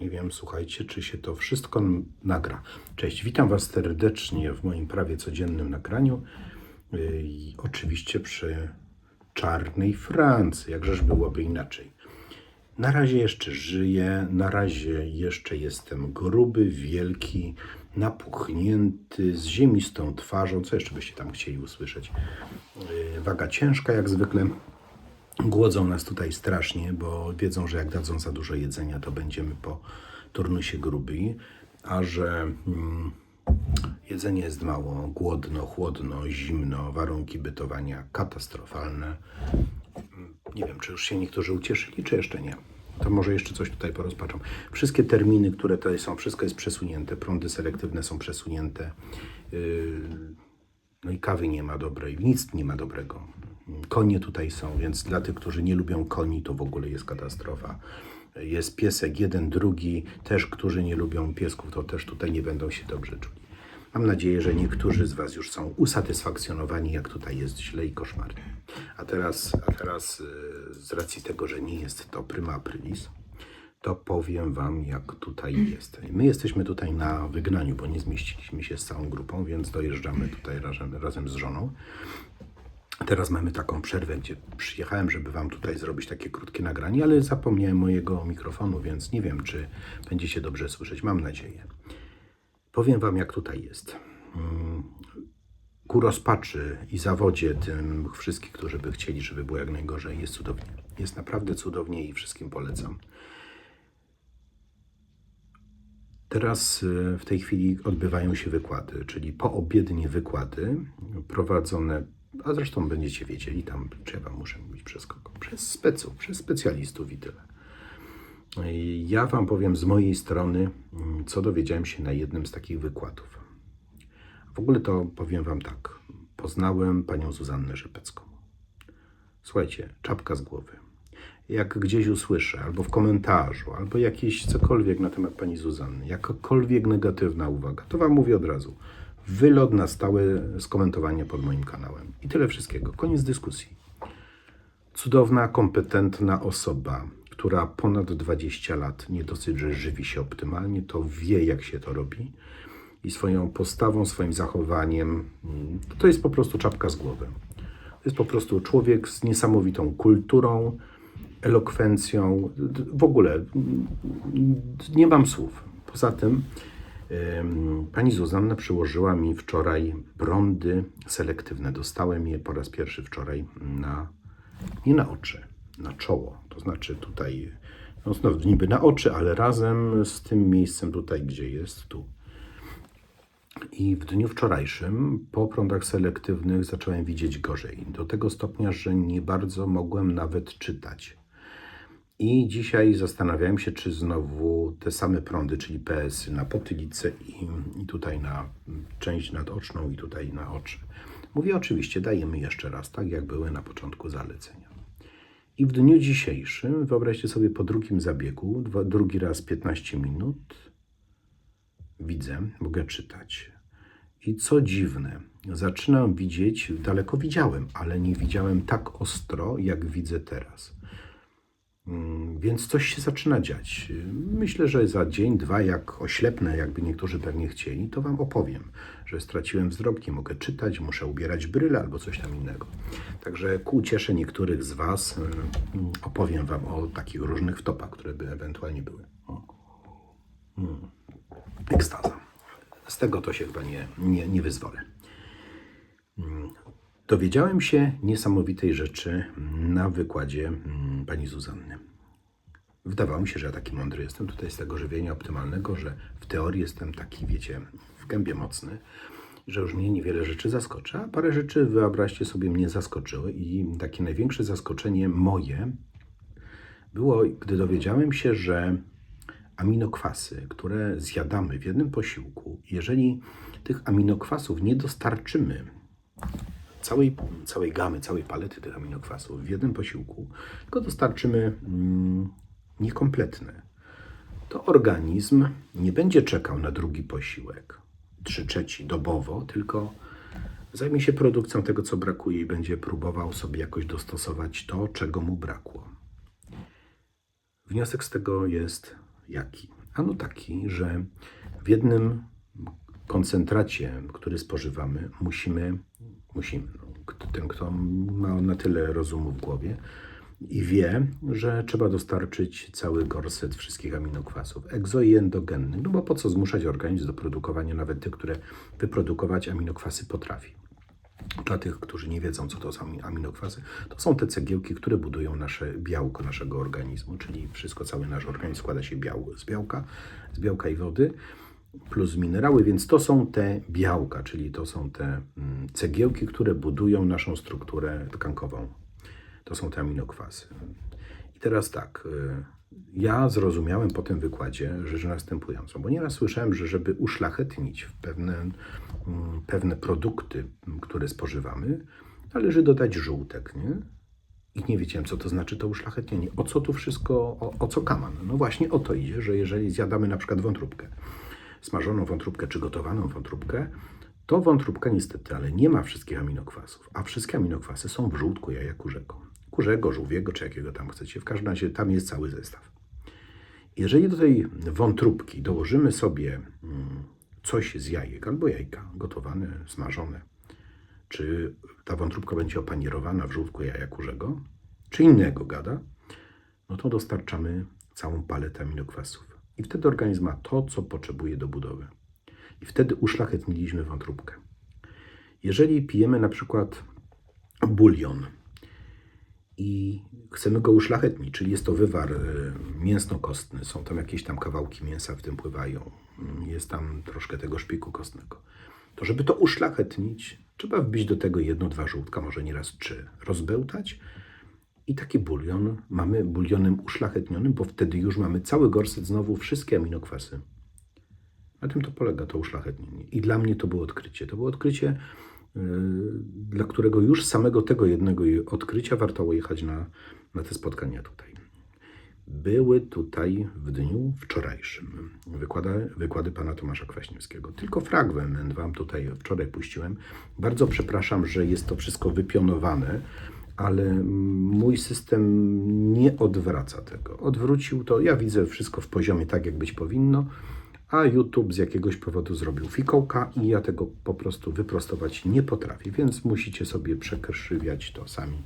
Nie wiem, słuchajcie, czy się to wszystko nagra. Cześć, witam Was serdecznie w moim prawie codziennym nagraniu. Yy, I oczywiście przy czarnej Francji, jakżeż byłoby inaczej. Na razie jeszcze żyję, na razie jeszcze jestem gruby, wielki, napuchnięty, z ziemistą twarzą. Co jeszcze byście tam chcieli usłyszeć? Yy, Waga ciężka, jak zwykle. Głodzą nas tutaj strasznie, bo wiedzą, że jak dadzą za dużo jedzenia, to będziemy po turnusie grubi, a że mm, jedzenie jest mało, głodno, chłodno, zimno, warunki bytowania katastrofalne. Nie wiem, czy już się niektórzy ucieszyli, czy jeszcze nie. To może jeszcze coś tutaj porozpaczam. Wszystkie terminy, które tutaj są, wszystko jest przesunięte. Prądy selektywne są przesunięte. Yy, no i kawy nie ma dobrej, nic nie ma dobrego. Konie tutaj są, więc dla tych, którzy nie lubią koni, to w ogóle jest katastrofa. Jest piesek jeden, drugi, też, którzy nie lubią piesków, to też tutaj nie będą się dobrze czuli. Mam nadzieję, że niektórzy z Was już są usatysfakcjonowani, jak tutaj jest źle i koszmarnie. A teraz, a teraz e, z racji tego, że nie jest to prima aprilis, to powiem Wam, jak tutaj jest. My jesteśmy tutaj na wygnaniu, bo nie zmieściliśmy się z całą grupą, więc dojeżdżamy tutaj razem, razem z żoną. Teraz mamy taką przerwę, gdzie przyjechałem, żeby Wam tutaj zrobić takie krótkie nagranie, ale zapomniałem mojego mikrofonu, więc nie wiem, czy będziecie dobrze słyszeć. Mam nadzieję. Powiem Wam, jak tutaj jest. Mm, Ku rozpaczy i zawodzie tym wszystkich, którzy by chcieli, żeby było jak najgorzej, jest cudownie. Jest naprawdę cudownie i wszystkim polecam. Teraz y, w tej chwili odbywają się wykłady, czyli poobiednie wykłady prowadzone, a zresztą będziecie wiedzieli tam, czy ja wam muszę mówić przez kogo, przez speców, przez specjalistów i tyle. Ja wam powiem z mojej strony, mm, co dowiedziałem się na jednym z takich wykładów. W ogóle to powiem wam tak. Poznałem panią Zuzannę Rzepecką. Słuchajcie, czapka z głowy. Jak gdzieś usłyszę, albo w komentarzu, albo jakieś cokolwiek na temat pani Zuzanny, jakakolwiek negatywna uwaga, to wam mówię od razu. Wylot na stałe skomentowania pod moim kanałem. I tyle wszystkiego. Koniec dyskusji. Cudowna, kompetentna osoba, która ponad 20 lat nie dosyć, że żywi się optymalnie, to wie, jak się to robi. I swoją postawą, swoim zachowaniem, mm, to jest po prostu czapka z głowy. To jest po prostu człowiek z niesamowitą kulturą, elokwencją. W ogóle mm, nie mam słów. Poza tym pani Zuzanna przyłożyła mi wczoraj prądy selektywne. Dostałem je po raz pierwszy wczoraj na, nie na oczy, na czoło. To znaczy tutaj, no znów niby na oczy, ale razem z tym miejscem tutaj, gdzie jest, tu. I w dniu wczorajszym po prądach selektywnych zacząłem widzieć gorzej. Do tego stopnia, że nie bardzo mogłem nawet czytać. I dzisiaj zastanawiałem się, czy znowu te same prądy, czyli PS-y na potylicę i, i tutaj na część nadoczną i tutaj na oczy. Mówię oczywiście, dajemy jeszcze raz, tak jak były na początku zalecenia. I w dniu dzisiejszym, wyobraźcie sobie po drugim zabiegu, dwa, drugi raz 15 minut, widzę, mogę czytać. I co dziwne, zaczynam widzieć, daleko widziałem, ale nie widziałem tak ostro, jak widzę teraz. Mm, Więc coś się zaczyna dziać. Myślę, że za dzień, dwa, jak oślepnę, jakby niektórzy pewnie chcieli, to Wam opowiem, że straciłem wzrok, nie mogę czytać, muszę ubierać bryle albo coś tam innego. Także ku uciesze niektórych z Was mm, opowiem Wam o takich różnych wtopach, które by ewentualnie były. O. Mm. Ekstaza. Z tego to się chyba nie, nie, nie wyzwolę. Dowiedziałem się niesamowitej rzeczy na wykładzie mm, pani Zuzanny. Wydawało mi się, że ja taki mądry jestem tutaj z tego żywienia optymalnego, że w teorii jestem taki, wiecie, w gębie mocny, że już mnie niewiele rzeczy zaskoczy, a parę rzeczy, wyobraźcie sobie, mnie zaskoczyły i takie największe zaskoczenie moje było, gdy dowiedziałem się, że aminokwasy, które zjadamy w jednym posiłku, jeżeli tych aminokwasów nie dostarczymy całej, całej gamy, całej palety tych aminokwasów w jednym posiłku, tylko dostarczymy mm, niekompletne, to organizm nie będzie czekał na drugi posiłek, trzy trzeci dobowo, tylko zajmie się produkcją tego, co brakuje i będzie próbował sobie jakoś dostosować to, czego mu brakło. Wniosek z tego jest jaki? Ano taki, że w jednym koncentracie, który spożywamy, musimy, kto- ten, kto ma na tyle rozumu w głowie i wie, że trzeba dostarczyć cały gorset wszystkich aminokwasów, egzo i endogennych, no bo po co zmuszać organizm do produkowania nawet tych, które wyprodukować aminokwasy potrafi. Dla tych, którzy nie wiedzą, co to są aminokwasy, to są te cegiełki, które budują nasze białko naszego organizmu, czyli wszystko, cały nasz organizm składa się biał, z białka, z białka i wody, plus minerały, więc to są te białka, czyli to są te mm, cegiełki, które budują naszą strukturę tkankową. To są te aminokwasy. I teraz tak, y, ja zrozumiałem po tym wykładzie rzecz następującą, bo nieraz słyszałem, że żeby uszlachetnić pewne, mm, pewne produkty, m, które spożywamy, należy dodać żółtek, nie? I nie wiedziałem, co to znaczy to uszlachetnienie. O co tu wszystko, o, o co kaman? No właśnie o to idzie, że jeżeli zjadamy na przykład wątróbkę, smażoną wątróbkę czy gotowaną wątróbkę, to wątróbka niestety, ale nie ma wszystkich aminokwasów, a wszystkie aminokwasy są w żółtku jaja kurzego. Kurzego, żółwiego, czy jakiego tam chcecie. W każdym razie tam jest cały zestaw. Jeżeli do tej wątróbki dołożymy sobie mm, coś z jajek albo jajka gotowane, smażone, czy ta wątróbka będzie opanierowana w żółtku jaja kurzego, czy innego gada, no to dostarczamy całą paletę aminokwasów. I wtedy organizm ma to, co potrzebuje do budowy. I wtedy uszlachetniliśmy wątróbkę. Jeżeli pijemy na przykład bulion i chcemy go uszlachetnić, czyli jest to wywar y, mięsno-kostny, są tam jakieś tam kawałki mięsa w tym pływają, mm, jest tam troszkę tego szpiku kostnego, to żeby to uszlachetnić, trzeba wbić do tego jedno, dwa żółtka, może nieraz trzy, rozbełtać i taki bulion mamy bulionem uszlachetnionym, bo wtedy już mamy cały gorset, znowu wszystkie aminokwasy. Na tym to polega to uszlachetnienie. I dla mnie to było odkrycie. To było odkrycie, yy, dla którego już samego tego jednego odkrycia warto jechać na, na te spotkania tutaj. Były tutaj w dniu wczorajszym wykłady pana Tomasza Kwaśniewskiego. Tylko fragment wam tutaj wczoraj puściłem. Bardzo przepraszam, że jest to wszystko wypionowane, ale mój system nie odwraca tego. Odwrócił to, ja widzę wszystko w poziomie tak, jak być powinno, a YouTube z jakiegoś powodu zrobił fikołka i ja tego po prostu wyprostować nie potrafię, więc musicie sobie przekrzywiać to sami.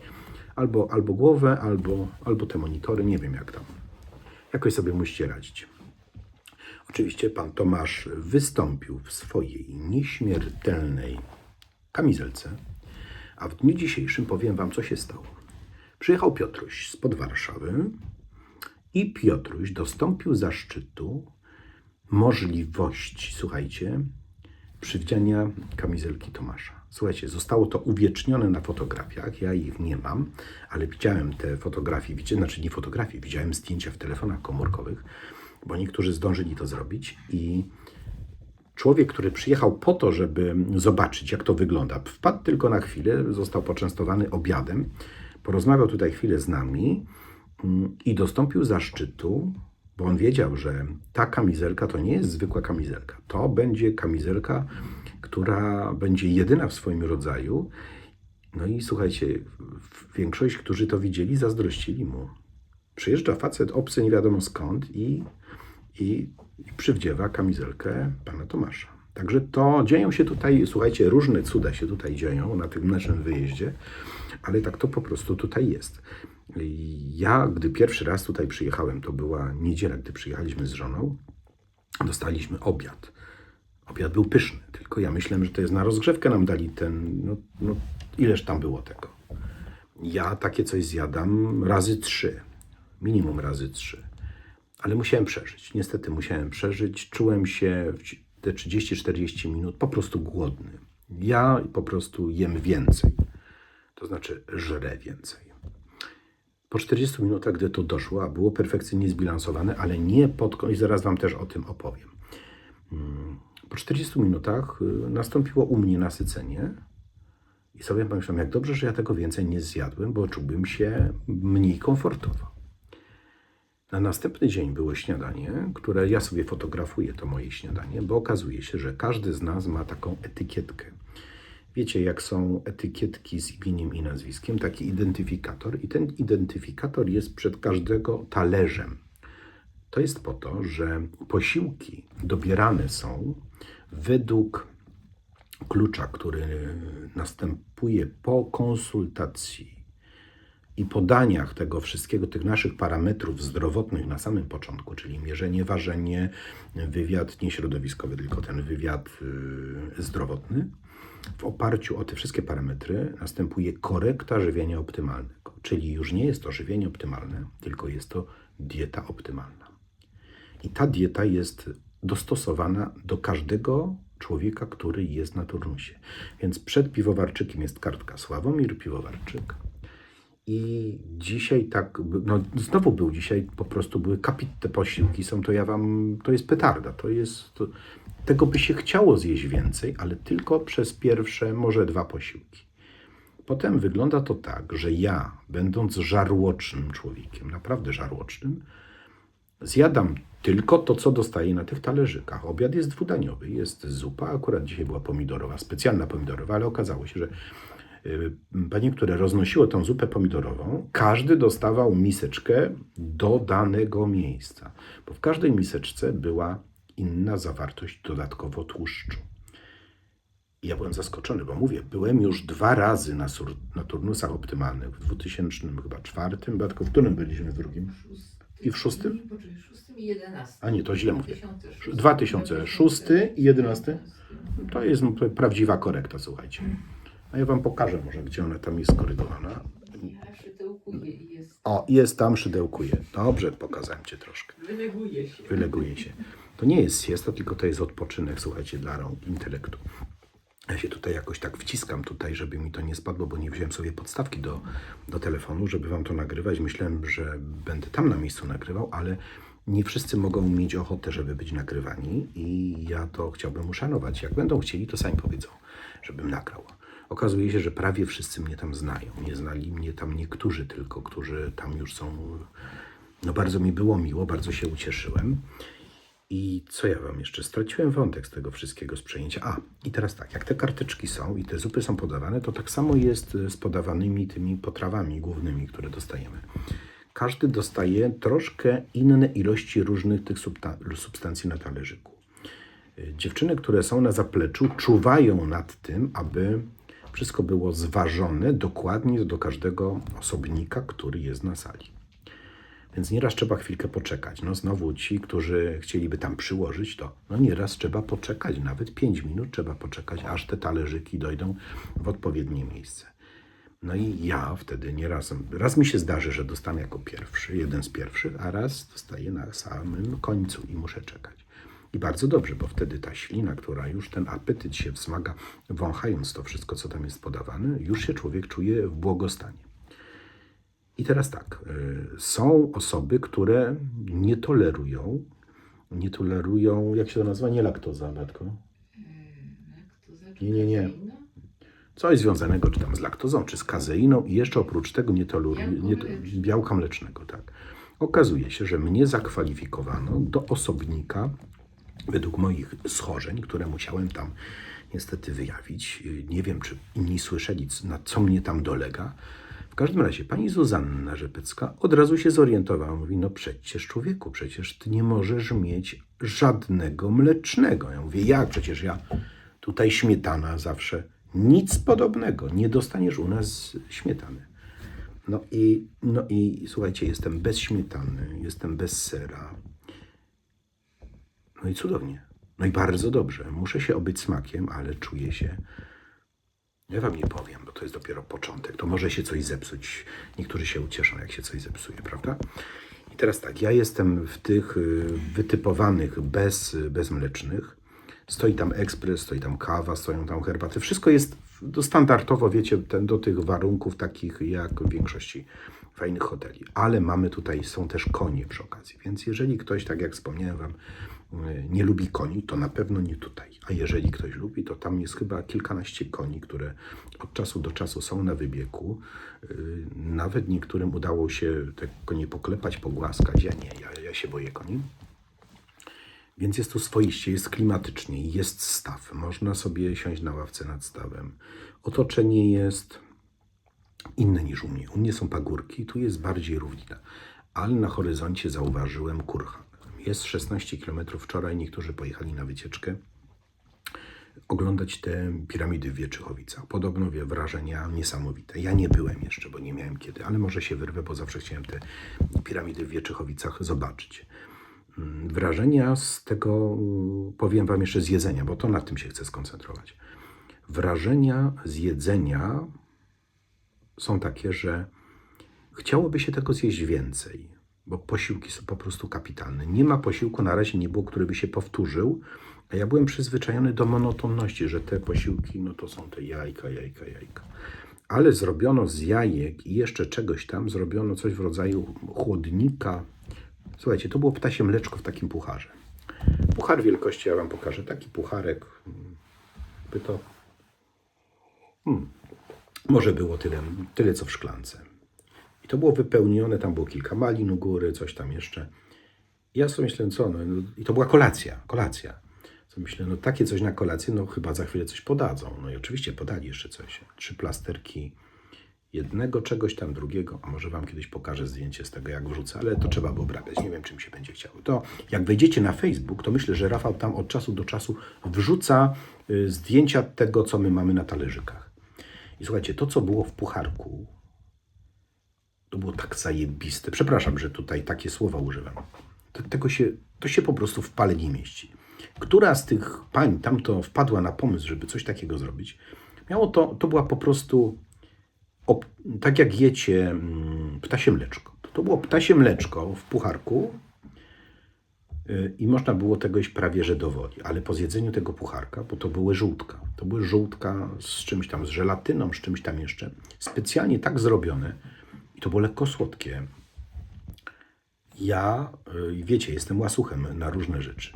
Albo, albo głowę, albo, albo te monitory, nie wiem jak tam. Jakoś sobie musicie radzić. Oczywiście pan Tomasz wystąpił w swojej nieśmiertelnej kamizelce, a w dniu dzisiejszym powiem wam, co się stało. Przyjechał Piotruś spod Warszawy i Piotruś dostąpił zaszczytu możliwości, słuchajcie, przywdziania kamizelki Tomasza. Słuchajcie, zostało to uwiecznione na fotografiach, ja ich nie mam, ale widziałem te fotografie, widziałem, znaczy nie fotografie, widziałem zdjęcia w telefonach komórkowych, bo niektórzy zdążyli to zrobić i człowiek, który przyjechał po to, żeby zobaczyć, jak to wygląda, wpadł tylko na chwilę, został poczęstowany obiadem, porozmawiał tutaj chwilę z nami mm, i dostąpił zaszczytu, bo on wiedział, że ta kamizelka to nie jest zwykła kamizelka. To będzie kamizelka, która będzie jedyna w swoim rodzaju. No i słuchajcie, większość, którzy to widzieli, zazdrościli mu. Przyjeżdża facet obcy nie wiadomo skąd i, i przywdziewa kamizelkę pana Tomasza. Także to dzieją się tutaj, słuchajcie, różne cuda się tutaj dzieją na tym naszym wyjeździe, ale tak to po prostu tutaj jest. Ja, gdy pierwszy raz tutaj przyjechałem, to była niedziela, gdy przyjechaliśmy z żoną, dostaliśmy obiad. Obiad był pyszny, tylko ja myślałem, że to jest na rozgrzewkę nam dali ten, no, no ileż tam było tego. Ja takie coś zjadam razy trzy, minimum razy trzy. Ale musiałem przeżyć. Niestety musiałem przeżyć. Czułem się te 30-40 minut po prostu głodny. Ja po prostu jem więcej. To znaczy żrę więcej. Po 40 minutach, gdy to doszło, a było perfekcyjnie zbilansowane, ale nie pod koniec, zaraz Wam też o tym opowiem. Mm, Po 40 minutach y, nastąpiło u mnie nasycenie i sobie pomyślałem, jak dobrze, że ja tego więcej nie zjadłem, bo czułbym się mniej komfortowo. Na następny dzień było śniadanie, które ja sobie fotografuję, to moje śniadanie, bo okazuje się, że każdy z nas ma taką etykietkę. Wiecie, jak są etykietki z imieniem i nazwiskiem, taki identyfikator, i ten identyfikator jest przed każdego talerzem. To jest po to, że posiłki dobierane są według klucza, który następuje po konsultacji i podaniach tego wszystkiego, tych naszych parametrów zdrowotnych na samym początku, czyli mierzenie, ważenie, wywiad nie środowiskowy, tylko ten wywiad y, zdrowotny, w oparciu o te wszystkie parametry następuje korekta żywienia optymalnego. Czyli już nie jest to żywienie optymalne, tylko jest to dieta optymalna. I ta dieta jest dostosowana do każdego człowieka, który jest na turnusie. Więc przed piwowarczykiem jest kartka Sławomir Piwowarczyk. I dzisiaj tak, no znowu był dzisiaj, po prostu były kapitne posiłki, są to ja wam, to jest petarda, to jest, to, tego by się chciało zjeść więcej, ale tylko przez pierwsze, może dwa posiłki. Potem wygląda to tak, że ja, będąc żarłocznym człowiekiem, naprawdę żarłocznym, zjadam tylko to, co dostaję na tych talerzykach. Obiad jest dwudaniowy, jest zupa, akurat dzisiaj była pomidorowa, specjalna pomidorowa, ale okazało się, że panie, które roznosiło tą zupę pomidorową, każdy dostawał miseczkę do danego miejsca, bo w każdej miseczce była inna zawartość dodatkowo tłuszczu. I ja byłem zaskoczony, bo mówię, byłem już dwa razy na, sur, na turnusach optymalnych, w 2004, Batko, w którym byliśmy w drugim? I w szóstym? W szóstym i jedenastym. A nie, to źle mówię. 2006. 2006 i 11? To jest prawdziwa korekta, słuchajcie. A ja wam pokażę może, gdzie ona tam jest skorygowana. O, jest tam, szydełkuje. Dobrze, pokazałem cię troszkę. Wyleguje się. Wyleguje się. To nie jest siesta, tylko to jest odpoczynek, słuchajcie, dla rąk intelektu. Ja się tutaj jakoś tak wciskam tutaj, żeby mi to nie spadło, bo nie wziąłem sobie podstawki do, do telefonu, żeby wam to nagrywać. Myślałem, że będę tam na miejscu nagrywał, ale nie wszyscy mogą mieć ochotę, żeby być nagrywani i ja to chciałbym uszanować. Jak będą chcieli, to sami powiedzą, żebym nagrał. Okazuje się, że prawie wszyscy mnie tam znają. Nie znali mnie tam niektórzy tylko, którzy tam już są. No bardzo mi było miło, bardzo się ucieszyłem. I co ja wam jeszcze? Straciłem wątek z tego wszystkiego, z przejęcia. A, i teraz tak, jak te karteczki są i te zupy są podawane, to tak samo jest z podawanymi tymi potrawami głównymi, które dostajemy. Każdy dostaje troszkę inne ilości różnych tych substancji na talerzyku. Dziewczyny, które są na zapleczu, czuwają nad tym, aby wszystko było zważone dokładnie do każdego osobnika, który jest na sali. Więc nieraz trzeba chwilkę poczekać. No znowu ci, którzy chcieliby tam przyłożyć, to no nieraz trzeba poczekać, nawet 5 minut trzeba poczekać, aż te talerzyki dojdą w odpowiednie miejsce. No i ja wtedy nieraz, raz mi się zdarzy, że dostanę jako pierwszy, jeden z pierwszych, a raz dostaję na samym końcu i muszę czekać. I bardzo dobrze, bo wtedy ta ślina, która już ten apetyt się wzmaga, wąchając to wszystko, co tam jest podawane, już się człowiek czuje w błogostanie. I teraz tak, y, są osoby, które nie tolerują, nie tolerują, jak się to nazywa, nie laktoza, Batko? Nie, nie, nie. Coś związanego czy tam z laktozą, czy z kazeiną i jeszcze oprócz tego nie mleczne. białka mlecznego, tak. Okazuje się, że mnie zakwalifikowano do osobnika według moich schorzeń, które musiałem tam niestety wyjawić. Y, Nie wiem, czy inni słyszeli, na co mnie tam dolega. W każdym razie pani Zuzanna Rzepecka od razu się zorientowała. Mówi, no przecież człowieku, przecież ty nie możesz mieć żadnego mlecznego. Ja mówię, jak? Przecież ja tutaj śmietana zawsze. Nic podobnego. Nie dostaniesz u nas śmietany. No i, no i słuchajcie, jestem bez śmietany, jestem bez sera. No i cudownie. No i bardzo dobrze. Muszę się obyć smakiem, ale czuję się. Ja wam nie powiem, bo to jest dopiero początek. To może się coś zepsuć. Niektórzy się ucieszą, jak się coś zepsuje, prawda? I teraz tak, ja jestem w tych y, wytypowanych bez, bezmlecznych. Stoi tam ekspres, stoi tam kawa, stoją tam herbaty. Wszystko jest do standardowo, wiecie, ten, do tych warunków takich jak w większości fajnych hoteli. Ale mamy tutaj, są też konie przy okazji. Więc jeżeli ktoś, tak jak wspomniałem wam, nie lubi koni, to na pewno nie tutaj. A jeżeli ktoś lubi, to tam jest chyba kilkanaście koni, które od czasu do czasu są na wybiegu. Y, Nawet niektórym udało się te konie poklepać, pogłaskać. Ja nie, ja, ja się boję koni. Więc jest tu swoiście, jest klimatycznie, jest staw. Można sobie siąść na ławce nad stawem. Otoczenie jest inne niż u mnie. U mnie są pagórki, tu jest bardziej równina. Ale na horyzoncie zauważyłem kurhan. Jest 16 km. Wczoraj niektórzy pojechali na wycieczkę oglądać te piramidy w Wieczychowicach. Podobno wie wrażenia niesamowite. Ja nie byłem jeszcze, bo nie miałem kiedy, ale może się wyrwę, bo zawsze chciałem te piramidy w Wieczychowicach zobaczyć. Mm, Wrażenia z tego, mm, powiem Wam jeszcze z jedzenia, bo to na tym się chcę skoncentrować. Wrażenia z jedzenia są takie, że chciałoby się tego zjeść więcej, bo posiłki są po prostu kapitalne. Nie ma posiłku, na razie nie było, który by się powtórzył, a ja byłem przyzwyczajony do monotonności, że te posiłki, no to są te jajka, jajka, jajka. Ale zrobiono z jajek i jeszcze czegoś tam, zrobiono coś w rodzaju chłodnika. Słuchajcie, to było ptasie mleczko w takim pucharze. Puchar wielkości, ja Wam pokażę, taki pucharek, by to może było tyle, tyle co w szklance. I to było wypełnione, tam było kilka malin u góry, coś tam jeszcze. I ja sobie myślę, co, no, no, i to była kolacja, kolacja. Co myślę, no takie coś na kolację, no chyba za chwilę coś podadzą. No i oczywiście podali jeszcze coś. Trzy plasterki jednego czegoś tam, drugiego, a może Wam kiedyś pokażę zdjęcie z tego, jak wrzucę, ale to trzeba było obrabiać, nie wiem, czym się będzie chciało. To jak wejdziecie na Facebook, to myślę, że Rafał tam od czasu do czasu wrzuca y, zdjęcia tego, co my mamy na talerzykach. I słuchajcie, to, co było w pucharku, to było tak zajebiste. Przepraszam, że tutaj takie słowa używam. To, tego się, to się po prostu w pale nie mieści. Która z tych pań tamto wpadła na pomysł, żeby coś takiego zrobić? Miało to, to była po prostu, tak jak jecie mm, ptasie mleczko. To było ptasie mleczko w pucharku y, i można było tego iść prawie że do woli. Ale po zjedzeniu tego pucharka, bo to były żółtka, to były żółtka z czymś tam, z żelatyną, z czymś tam jeszcze, specjalnie tak zrobione i to było lekko słodkie. Ja, y, wiecie, jestem łasuchem na różne rzeczy.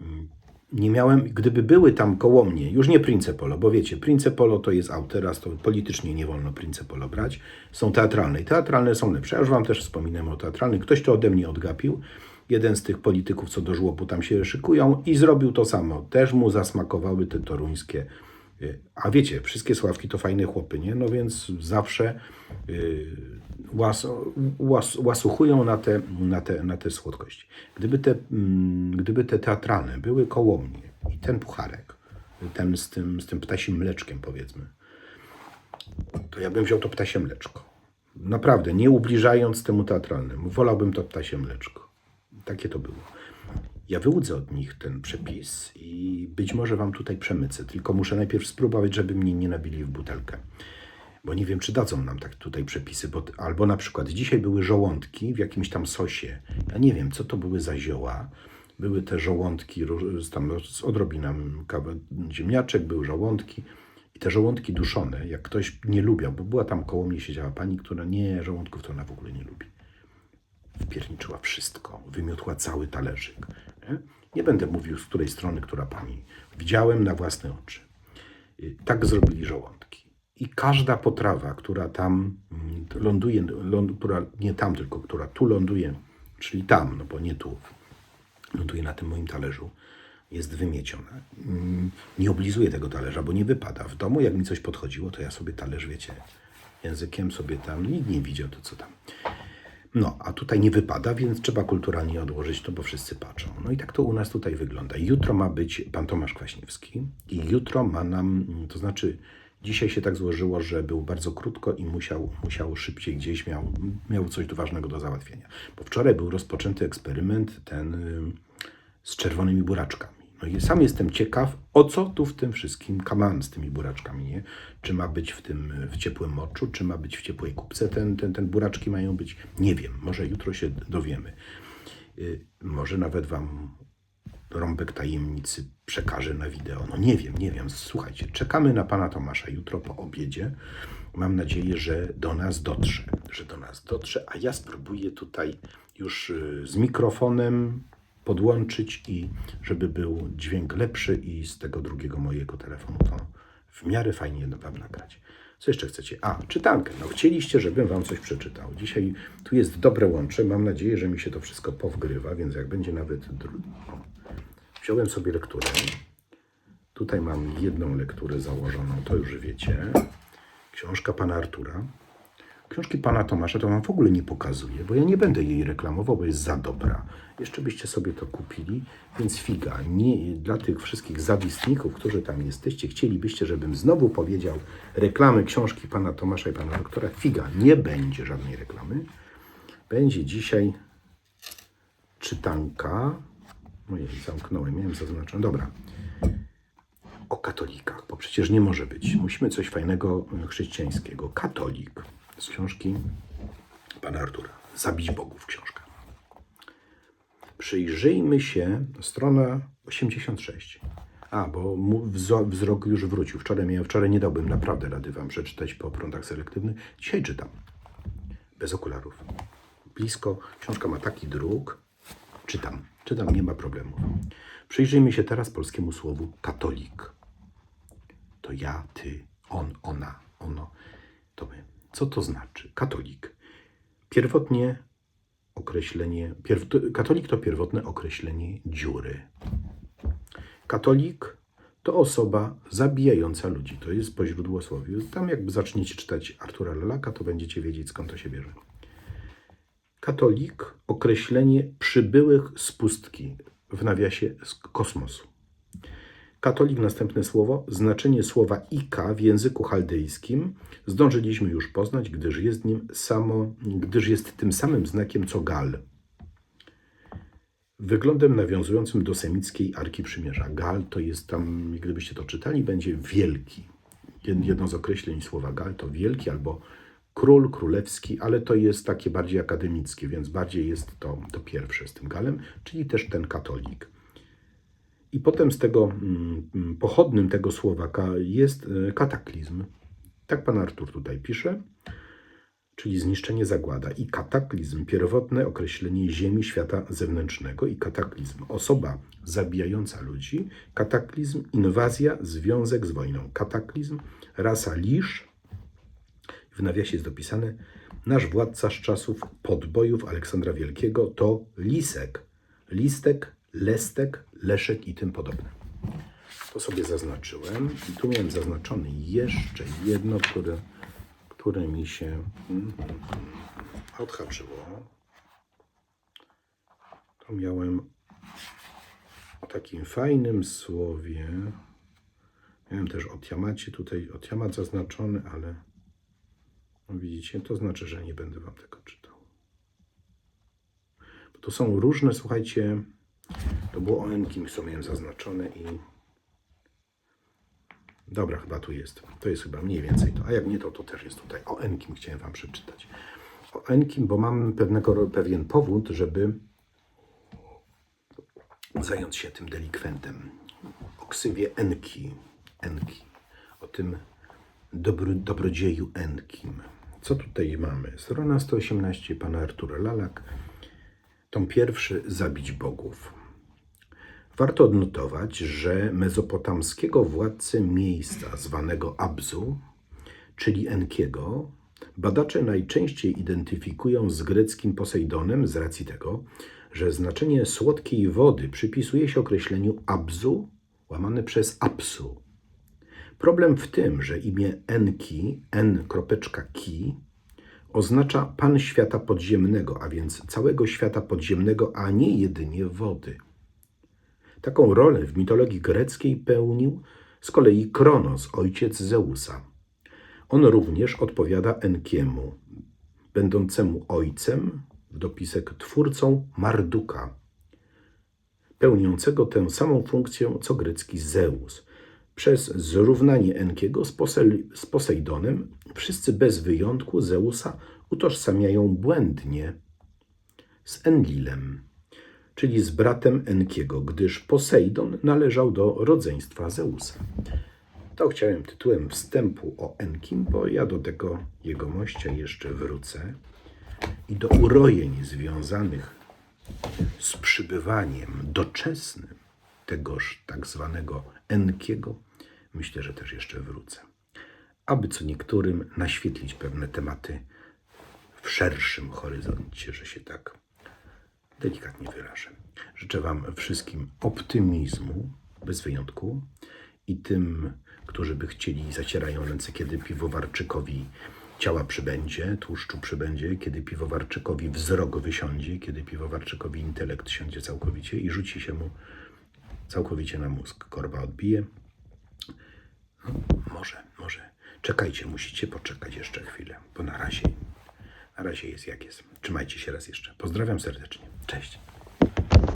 Mm, Nie miałem, gdyby były tam koło mnie, już nie Prince Polo, bo wiecie, Prince Polo to jest out, teraz to politycznie nie wolno Prince Polo brać, są teatralne i teatralne są lepsze. Ja już Wam też wspominałem o teatralnych, ktoś to ode mnie odgapił, jeden z tych polityków, co do żłobu tam się szykują i zrobił to samo. Też mu zasmakowały te toruńskie a wiecie, wszystkie Sławki to fajne chłopy, nie? No więc zawsze yy, łas, łas, łasuchują na te, na, te, na te słodkości. Gdyby te, mm, gdyby te teatralne były koło mnie i ten pucharek, ten z tym, z tym ptasim mleczkiem powiedzmy, to ja bym wziął to ptasie mleczko. Naprawdę, nie ubliżając temu teatralnemu. Wolałbym to ptasie mleczko. Takie to było. Ja wyłudzę od nich ten przepis i być może Wam tutaj przemycę, tylko muszę najpierw spróbować, żeby mnie nie nabili w butelkę. Bo nie wiem, czy dadzą nam tak tutaj przepisy, bo, albo na przykład dzisiaj były żołądki w jakimś tam sosie. Ja nie wiem, co to były za zioła. Były te żołądki tam z odrobiną ziemniaczek, były żołądki. I te żołądki duszone, jak ktoś nie lubiał, bo była tam koło mnie siedziała pani, która nie, żołądków to ona w ogóle nie lubi wpierniczyła wszystko, wymiotła cały talerzyk. Nie? nie będę mówił, z której strony, która pani. Widziałem na własne oczy. Y, Tak zrobili żołądki. I każda potrawa, która tam mm, ląduje, ląd, która nie tam, tylko która tu ląduje, czyli tam, no bo nie tu, ląduje na tym moim talerzu, jest wymieciona. Mm, Nie oblizuję tego talerza, bo nie wypada. W domu, jak mi coś podchodziło, to ja sobie talerz, wiecie, językiem sobie tam, nikt nie widział to, co tam. No, a tutaj nie wypada, więc trzeba kulturalnie odłożyć to, bo wszyscy patrzą. No i tak to u nas tutaj wygląda. Jutro ma być pan Tomasz Kwaśniewski i jutro ma nam, to znaczy dzisiaj się tak złożyło, że był bardzo krótko i musiał, musiał szybciej gdzieś, miał, miał coś ważnego do załatwienia. Bo wczoraj był rozpoczęty eksperyment ten z czerwonymi buraczkami. No sam jestem ciekaw, o co tu w tym wszystkim kaman z tymi buraczkami, nie? Czy ma być w tym, w ciepłym moczu, czy ma być w ciepłej kubce, ten, ten, ten buraczki mają być? Nie wiem, może jutro się dowiemy. Y, Może nawet wam rąbek tajemnicy przekaże na wideo. No nie wiem, nie wiem. Słuchajcie, czekamy na pana Tomasza jutro po obiedzie. Mam nadzieję, że do nas dotrze, że do nas dotrze, a ja spróbuję tutaj już y, z mikrofonem podłączyć i żeby był dźwięk lepszy i z tego drugiego mojego telefonu to w miarę fajnie wam nagrać. Co jeszcze chcecie? A, czytankę. No chcieliście, żebym wam coś przeczytał. Dzisiaj tu jest dobre łącze. Mam nadzieję, że mi się to wszystko powgrywa, więc jak będzie nawet... o. Wziąłem sobie lekturę. Tutaj mam jedną lekturę założoną, to już wiecie. Książka pana Artura. Książki pana Tomasza to wam w ogóle nie pokazuję, bo ja nie będę jej reklamował, bo jest za dobra. Jeszcze byście sobie to kupili, więc figa. Nie, dla tych wszystkich zawistników, którzy tam jesteście, chcielibyście, żebym znowu powiedział reklamy książki pana Tomasza i pana doktora. Figa, nie będzie żadnej reklamy. Będzie dzisiaj czytanka. Ojej, zamknąłem, miałem zaznaczone. Dobra. O katolikach, bo przecież nie może być. Musimy coś fajnego chrześcijańskiego. Katolik z książki pana Artura. Zabić Bogów książka. Przyjrzyjmy się, strona 86. A, bo wzrok już wrócił. Wczoraj, miałem, wczoraj nie dałbym naprawdę rady wam przeczytać po prądach selektywnych. Dzisiaj czytam. Bez okularów. Blisko. Książka ma taki druk. Czytam. Czytam, nie ma problemu. Przyjrzyjmy się teraz polskiemu słowu katolik. To ja, ty, on, ona, ono. To my. Co to znaczy? Katolik. Pierwotnie określenie, pierw, to- katolik to pierwotne określenie dziury. Katolik to osoba zabijająca ludzi. To jest po źródłosłowiu. Tam jakby zaczniecie czytać Artura Lelaka, to będziecie wiedzieć skąd to się bierze. Katolik określenie przybyłych z pustki, w nawiasie z kosmosu. Katolik, następne słowo, znaczenie słowa ika w języku chaldejskim zdążyliśmy już poznać, gdyż jest nim samo, gdyż jest tym samym znakiem co gal. Wyglądem nawiązującym do semickiej Arki Przymierza. Gal to jest tam, gdybyście to czytali, będzie wielki. Jed- Jedno z określeń słowa gal to wielki albo król, królewski, ale to jest takie bardziej akademickie, więc bardziej jest to, to pierwsze z tym galem, czyli też ten katolik. I potem z tego mm, mm, pochodnym tego słowa ka- jest e, kataklizm. Tak pan Artur tutaj pisze, czyli zniszczenie zagłada. I kataklizm, pierwotne określenie ziemi, świata zewnętrznego. I kataklizm, osoba zabijająca ludzi. Kataklizm, inwazja, związek z wojną. Kataklizm, rasa lisz. W nawiasie jest dopisane, nasz władca z czasów podbojów Aleksandra Wielkiego to lisek. Listek, lestek, leszek i tym podobne. To sobie zaznaczyłem. I tu miałem zaznaczony jeszcze jedno, które, które mi się mm, odhaczyło. To miałem o takim fajnym słowie. Miałem też o Tiamacie tutaj, o Tiamat zaznaczony, ale no widzicie, to znaczy, że nie będę wam tego czytał. Bo to są różne, słuchajcie, to było o Enkim, co miałem zaznaczone i Dobra, chyba tu jest. To jest chyba mniej więcej to. A jak nie to, to też jest tutaj. O Enkim chciałem Wam przeczytać. O Enkim, bo mam pewnego, pewien powód, żeby zająć się tym delikwentem. O ksywie Enki. Enki. O tym dobry, dobrodzieju Enkim. Co tutaj mamy? Strona 118 pana Artura Lalak. Tom pierwszy Zabić Bogów. Warto odnotować, że mezopotamskiego władcę miejsca zwanego Abzu, czyli Enkiego, badacze najczęściej identyfikują z greckim Posejdonem z racji tego, że znaczenie słodkiej wody przypisuje się określeniu Abzu, łamane przez Apsu. Problem w tym, że imię Enki, N kropeczka ki, oznacza pan świata podziemnego, a więc całego świata podziemnego, a nie jedynie wody. Taką rolę w mitologii greckiej pełnił z kolei Kronos, ojciec Zeusa. On również odpowiada Enkiemu, będącemu ojcem, w dopisek twórcą Marduka, pełniącego tę samą funkcję co grecki Zeus. Przez zrównanie Enkiego z, Posel- z Posejdonem wszyscy bez wyjątku Zeusa utożsamiają błędnie z Enlilem czyli z bratem Enkiego, gdyż Posejdon należał do rodzeństwa Zeusa. To chciałem tytułem wstępu o Enkim, bo ja do tego jego mościa jeszcze wrócę i do urojeń związanych z przybywaniem doczesnym tegoż tak zwanego Enkiego, myślę, że też jeszcze wrócę. Aby co niektórym naświetlić pewne tematy w szerszym horyzoncie, że się tak delikatnie wyrażę. Życzę Wam wszystkim optymizmu, bez wyjątku, i tym, którzy by chcieli, zacierają ręce, kiedy piwowarczykowi ciała przybędzie, tłuszczu przybędzie, kiedy piwowarczykowi wzrok wysiądzie, kiedy piwowarczykowi intelekt siądzie całkowicie i rzuci się mu całkowicie na mózg. Korba odbije. No, może, może. Czekajcie, musicie poczekać jeszcze chwilę, bo na razie, na razie jest jak jest. Trzymajcie się raz jeszcze. Pozdrawiam serdecznie. Cześć.